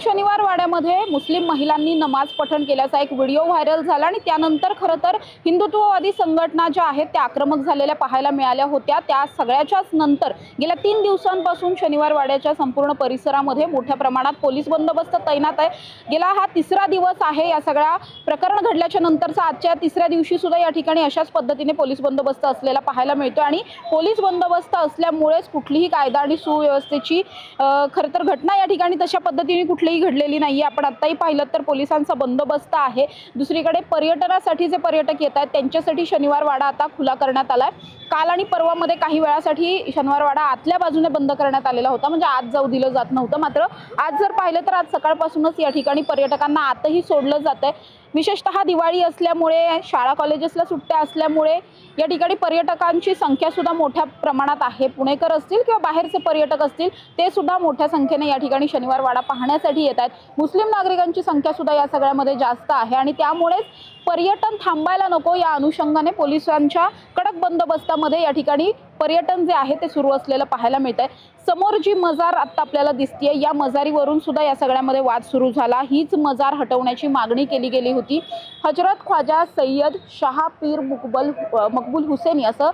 ठाण्यामध्ये मुस्लिम महिलांनी नमाज पठण केल्याचा एक व्हिडिओ व्हायरल झाला आणि त्यानंतर खरं तर हिंदुत्ववादी संघटना ज्या आहेत त्या आक्रमक झालेल्या पाहायला मिळाल्या होत्या. त्या सगळ्याच्याच नंतर गेल्या तीन दिवसांपासून शनिवार वाड्याच्या संपूर्ण परिसरामध्ये मोठ्या प्रमाणात पोलीस बंदोबस्त तैनात आहे. गेला हा तिसरा दिवस आहे. या सगळ्या प्रकरण घडल्याच्या नंतरचा आजच्या तिसऱ्या दिवशी सुद्धा या ठिकाणी अशाच पद्धतीने पोलीस बंदोबस्त असलेला पाहायला मिळतो आणि पोलीस बंदोबस्त असल्यामुळेच कुठलीही कायदा आणि सुव्यवस्थेची खरं तर घटना या ठिकाणी तशा पद्धतीने कुठली कुठलीही घडलेली नाही आपण आत्ताही पाहिलं तर पोलिसांचा बंदोबस्त आहे. दुसरीकडे पर्यटनासाठी जे पर्यटक येत आहेत. त्यांच्यासाठी शनिवार वाडा आता खुला करण्यात आला आहे काल आणि परवामध्ये काही वेळासाठी शनिवारवाडा आतल्या बाजूने बंद करण्यात आलेला होता. म्हणजे आत जाऊ दिलं जात नव्हतं. मात्र आज जर पाहिलं तर आज सकाळपासूनच या ठिकाणी पर्यटकांना आतही सोडलं जात आहे. विशेषतः दिवाळी असल्यामुळे शाळा कॉलेजेसला सुट्ट्या असल्यामुळे या ठिकाणी पर्यटकांची संख्या सुद्धा मोठ्या प्रमाणात आहे. पुणेकर असतील किंवा बाहेरचे पर्यटक असतील ते सुद्धा मोठ्या संख्येने या ठिकाणी शनिवार वाडा पाहण्यासाठी येत आहेत. मुस्लिम नागरिकांची संख्या सुद्धा या सगळ्यामध्ये जास्त आहे आणि त्यामुळेच पर्यटन थांबायला नको. या अनुषंगाने पोलिसांच्या कडक मध्ये या ठिकाणी पर्यटन जे आहे ते सुरू असलेलं पाहायला मिळत आहे समोर जी मजार आत्ता आपल्याला दिसतीये या मजारीवरून सुद्धा या सगळ्यामध्ये वाद सुरू झाला. हीच मजार हटवण्याची मागणी केली गेली होती. हजरत ख्वाजा सय्यद शहा पीर मुकबल मकबूल हुसेनी असं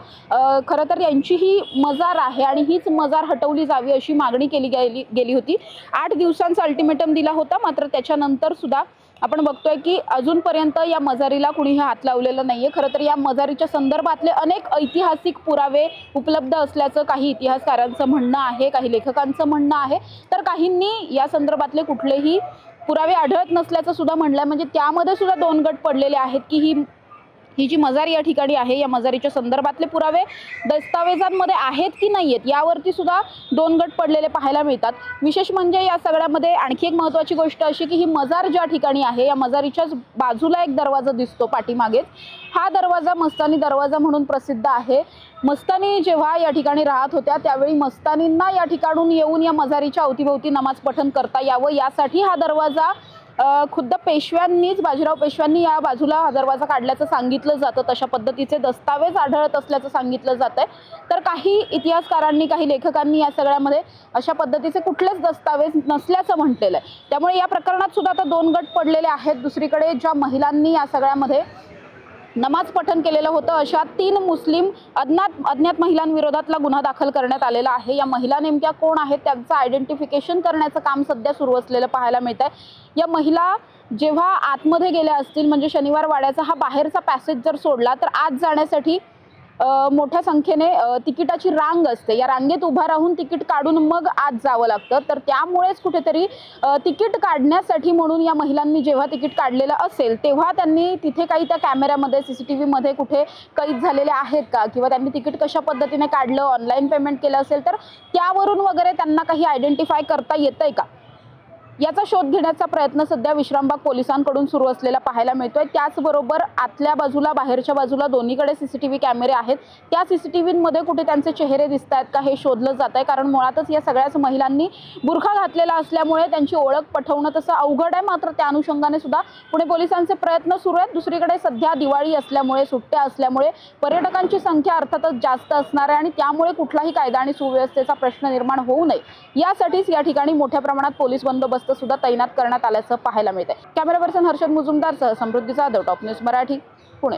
खरं तर यांची ही मजार आहे आणि हीच मजार हटवली जावी अशी मागणी केली गेली गेली होती. आठ दिवसांचा अल्टिमेटम दिला होता मात्र त्याच्यानंतर सुद्धा आपण बघतोय की अजूनपर्यंत या मजारीला कुणीही हात लावलेला नाहीये. खरं तर या मजारीच्या संदर्भातले अनेक ऐतिहासिक पुरावे उपलब्ध असल्याचं काही इतिहासकारांचं म्हणणं आहे काही लेखकांचं म्हणणं आहे. तर काहींनी या संदर्भातले कुठलेही पुरावे आढळत नसल्याचं सुद्धा म्हणलंय. म्हणजे त्यामध्ये सुद्धा दोन गट पडलेले आहेत की ही ही जी मजार या ठिकाणी आहे या मजारीच्या संदर्भातले पुरावे दस्तावेजांमध्ये आहेत की नाही आहेत यावरती सुद्धा दोन गट पडलेले पाहायला मिळतात. विशेष म्हणजे या सगळ्यामध्ये आणखी एक महत्त्वाची गोष्ट अशी की ही मजार ज्या ठिकाणी आहे या मजारीच्याच बाजूला एक दरवाजा दिसतो पाठीमागेच. हा दरवाजा मस्तानी दरवाजा म्हणून प्रसिद्ध आहे. मस्तानी जेव्हा या ठिकाणी राहत होत्या त्यावेळी मस्तानींना या ठिकाणून येऊन या मजारीच्या अवतीभोवती नमाज पठण करता यावं यासाठी हा दरवाजा खुद्द पेशव्यांनीच बाजीराव पेशव्यांनी या बाजूला हजारवाजा काढल्याचं सांगितलं जातं. तशा पद्धतीचे दस्तावेज आढळत असल्याचं सांगितलं जात आहे तर काही इतिहासकारांनी काही लेखकांनी या सगळ्यामध्ये अशा पद्धतीचे कुठलेच दस्तावेज नसल्याचं म्हटलेलं आहे. त्यामुळे या प्रकरणात सुद्धा आता दोन गट पडलेले आहेत. दुसरीकडे ज्या महिलांनी या सगळ्यामध्ये नमाज पठण केलेलं होतं. अशा तीन मुस्लिम अज्ञात अज्ञात महिलांविरोधातला गुन्हा दाखल करण्यात आलेला आहे. या महिला नेमक्या कोण आहेत? त्यांचं आयडेंटिफिकेशन करण्याचं काम सध्या सुरू असलेलं पाहायला मिळत आहे या महिला जेव्हा आतमध्ये गेल्या असतील म्हणजे शनिवार वाड्याचा हा बाहेरचा पॅसेज जर सोडला तर आत जाण्यासाठी मोठ्या संख्येने तिकिटाची रांग असते. या रांगेत उभा राहून तिकीट काढून मग आत जावं लागतं. तर त्यामुळेच कुठेतरी तिकीट काढण्यासाठी म्हणून या महिलांनी जेव्हा तिकीट काढलेलं असेल तेव्हा त्यांनी तिथे काही त्या कॅमेऱ्यामध्ये सी सी टी व्हीमध्ये कुठे कैद झालेले आहेत का? किंवा त्यांनी तिकीट कशा पद्धतीने काढलं? ऑनलाईन पेमेंट केलं असेल तर त्यावरून वगैरे त्यांना काही आयडेंटिफाय करता येतंय का? याचा शोध घेण्याचा प्रयत्न सध्या विश्रामबाग पोलिसांकडून सुरू असलेला पाहायला मिळतोय. त्याचबरोबर आतल्या बाजूला बाहेरच्या बाजूला दोन्हीकडे सीसीटीव्ही कॅमेरे आहेत. त्या सीसीटीव्हीमध्ये कुठे त्यांचे चेहरे दिसत आहेत का हे शोधलं जात आहे कारण मुळातच या सगळ्याच महिलांनी बुरखा घातलेला असल्यामुळे त्यांची ओळख पटवणं तसं अवघड आहे. मात्र त्या अनुषंगाने सुद्धा पुणे पोलिसांचे प्रयत्न सुरू आहेत. दुसरीकडे सध्या दिवाळी असल्यामुळे सुट्ट्या असल्यामुळे पर्यटकांची संख्या अर्थातच जास्त असणार आहे आणि त्यामुळे कुठलाही कायदा आणि सुव्यवस्थेचा प्रश्न निर्माण होऊ नये. यासाठीच या ठिकाणी मोठ्या प्रमाणात पोलीस बंदोबस्त सुद्धा तैनात करण्यात आल्याचं पाहायला मिळत आहे कॅमेरा पर्सन हर्षद मुजुमदारसह समृद्धी जाधव टॉप न्यूज मराठी पुणे.